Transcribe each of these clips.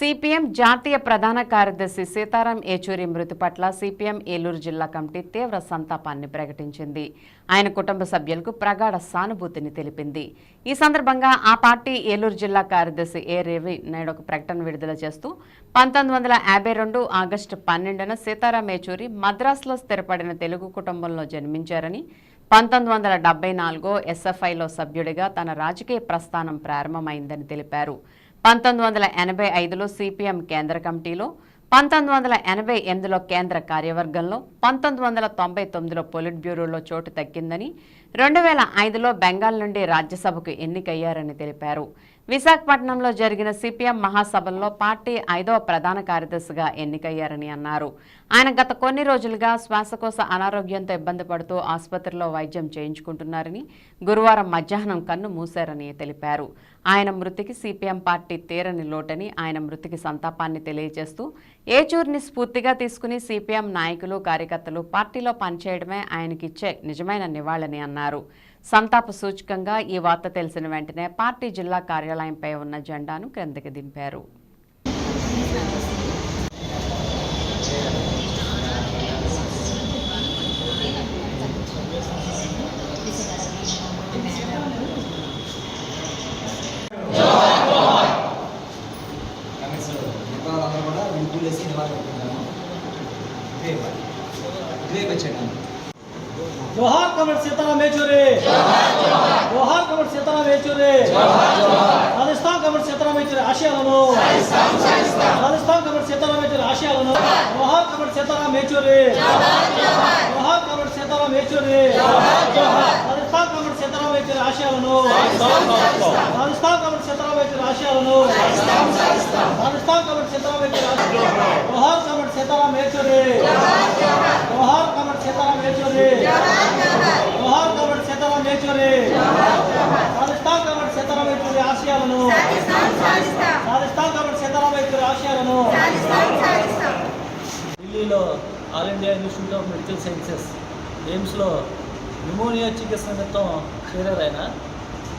CPM జాతీయ ప్రధాన కార్యదర్శి సీతారాం ఏచూరి మృతి పట్ల సిపిఎం ఏలూరు జిల్లా కమిటీ తీవ్ర సంతాపాన్ని ప్రకటించింది. ఆయన కుటుంబ సభ్యులకు ప్రగాఢ సానుభూతిని తెలిపింది. ఈ సందర్భంగా ఆ పార్టీ ఏలూరు జిల్లా కార్యదర్శి ఏ రేవి నేడు ఒక ప్రకటన విడుదల చేస్తూ పంతొమ్మిది వందల యాభై రెండు ఆగస్టు పన్నెండున సీతారాం ఏచూరి మద్రాసులో స్థిరపడిన తెలుగు కుటుంబంలో జన్మించారని పంతొమ్మిది వందల డెబ్బై నాలుగో ఎస్ఎఫ్ఐలో సభ్యుడిగా తన రాజకీయ ప్రస్థానం ప్రారంభమైందని తెలిపారు. పంతొమ్మిది వందల ఎనభై ఐదులో సిపిఎం కేంద్ర కమిటీలో పంతొమ్మిది వందల ఎనభై ఎనిమిదిలో కేంద్ర కార్యవర్గంలో పంతొమ్మిది వందల తొంభై తొమ్మిదిలో పొలిట్ బ్యూరోలో చోటు తగ్గిందని రెండు వేల ఐదులో బెంగాల్ నుండి రాజ్యసభకు ఎన్నికయ్యారని తెలిపారు. విశాఖపట్నంలో జరిగిన సిపిఎం మహాసభల్లో పార్టీ ఐదవ ప్రధాన కార్యదర్శిగా ఎన్నికయ్యారని అన్నారు. ఆయన గత కొన్ని రోజులుగా శ్వాసకోశ అనారోగ్యంతో ఇబ్బంది పడుతూ ఆసుపత్రిలో వైద్యం చేయించుకుంటున్నారని గురువారం మధ్యాహ్నం కన్ను మూశారని తెలిపారు. ఆయన మృతికి సిపిఎం పార్టీ తీరని లోటని ఆయన మృతికి సంతాపాన్ని తెలియజేస్తూ ఏచూర్ని స్ఫూర్తిగా తీసుకుని సిపిఎం నాయకులు కార్యకర్తలు పార్టీలో పనిచేయడమే ఆయనకిచ్చే నిజమైన నివాళని అన్నారు. సంతాప సూచకంగా ఈ వార్త తెలిసిన వెంటనే పార్టీ జిల్లా కార్యాలయంపై ఉన్న జెండాను క్రిందకి దింపారు. కూడా నివాళులు జోహార్ కమర్ సీతారాం మేచూరే జోహార్ కమర్ సీతారాం మేచూరే రాజస్థాన్ కమర్ సీతారాం యేచూరి ఆశయాలను. రాజస్థాన్ కమర్ సీతారాం యేచూరి ఆశయాలను. జోహార్ కమర్ సీతారాం మేచూరే జోహార్ కమర్ సీతారాం యేచూరి. రాజస్థాన్ కమర్ సీతారాం యేచూరి ఆశయాలను. రాజస్థాన్ కమర్ సీతారాం యేచూరి ఆశయాలను. All India Institute of Medical Sciences ఎయిమ్స్లో pneumonia చికిత్స నిమిత్తం చేరారు ఆయన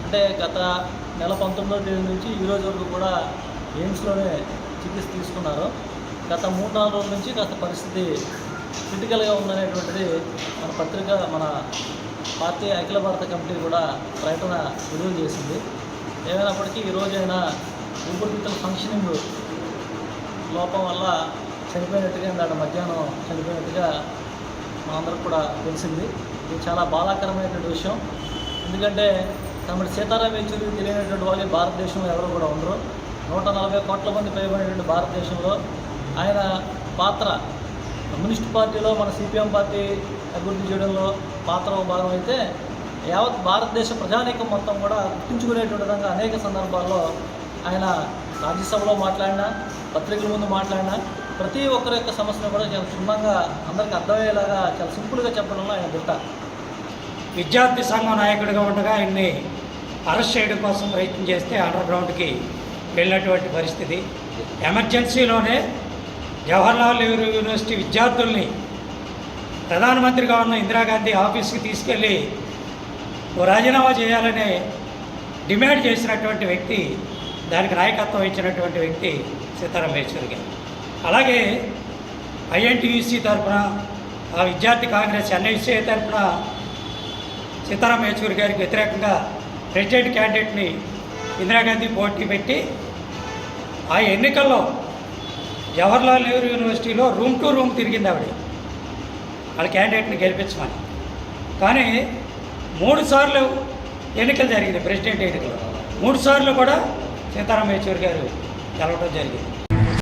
అంటే గత నెల పంతొమ్మిదో తేదీ నుంచి ఈ రోజు వరకు కూడా ఎయిమ్స్లోనే చికిత్స తీసుకున్నారు. గత మూడు నాలుగు రోజుల నుంచి కాస్త పరిస్థితి క్రిటికల్గా ఉందనేటువంటిది మన పత్రిక మన పార్టీ అఖిల భారత కమిటీ కూడా ప్రకటన విడుదల చేసింది. ఏమైనప్పటికీ ఈరోజు రోజైనా ఊపిరితిత్తుల ఫంక్షనింగ్ లోపం వల్ల చనిపోయినట్టుగా నాడు మధ్యాహ్నం చనిపోయినట్టుగా మనందరికి కూడా తెలిసింది. ఇది చాలా బాధాకరమైనటువంటి విషయం. ఎందుకంటే తమడి సీతారాం యేచూరి తెలియనటువంటి వాళ్ళు భారతదేశంలో ఎవరు కూడా ఉండరు. నూట నలభై కోట్ల మంది పైబడినటువంటి భారతదేశంలో ఆయన పాత్ర కమ్యూనిస్ట్ పార్టీలో మన సిపిఎం పార్టీ అభివృద్ధి చేయడంలో పాత్ర భాగం అయితే యావత్ భారతదేశ ప్రజానీకం మొత్తం కూడా గుర్తించుకునేటువంటి విధంగా అనేక సందర్భాల్లో ఆయన రాజ్యసభలో మాట్లాడినా పత్రికల ముందు మాట్లాడినా ప్రతి ఒక్కరి యొక్క సమస్యను కూడా చాలా క్షుణ్ణంగా అందరికీ అర్థమయ్యేలాగా చాలా సింపుల్గా చెప్పడంలో ఆయన గుర్త విద్యార్థి సంఘం నాయకుడిగా ఉండగా ఆయన్ని అరెస్ట్ చేయడం కోసం ప్రయత్నం చేస్తే అండర్ గ్రౌండ్కి వెళ్ళినటువంటి పరిస్థితి. ఎమర్జెన్సీలోనే జవహర్లాల్ నెహ్రూ యూనివర్సిటీ విద్యార్థుల్ని ప్రధానమంత్రిగా ఉన్న ఇందిరాగాంధీ ఆఫీస్కి తీసుకెళ్ళి ఓ రాజీనామా చేయాలనే డిమాండ్ చేసినటువంటి వ్యక్తి దానికి నాయకత్వం ఇచ్చినటువంటి వ్యక్తి సీతారాం యేచూరి గారు. అలాగే ఐఎన్టీయూసీ తరఫున ఆ విద్యార్థి కాంగ్రెస్ ఎన్ఐసీ తరఫున సీతారాం యేచూరి గారికి వ్యతిరేకంగా ప్రెసిడెంట్ క్యాండిడేట్ని ఇందిరాగాంధీ పోటీ పెట్టి ఆ ఎన్నికల్లో జవహర్లాల్ నెహ్రూ యూనివర్సిటీలో రూమ్ టు రూమ్ తిరిగింది ఆవిడ. వాళ్ళ క్యాండిడేట్ని గెలిపించమని. కానీ మూడు సార్లు ఎన్నికలు జరిగింది ప్రెసిడెంట్ ఎన్నికలు. మూడు సార్లు కూడా సీతారాం యేచూరి గారు గెలవడం జరిగింది.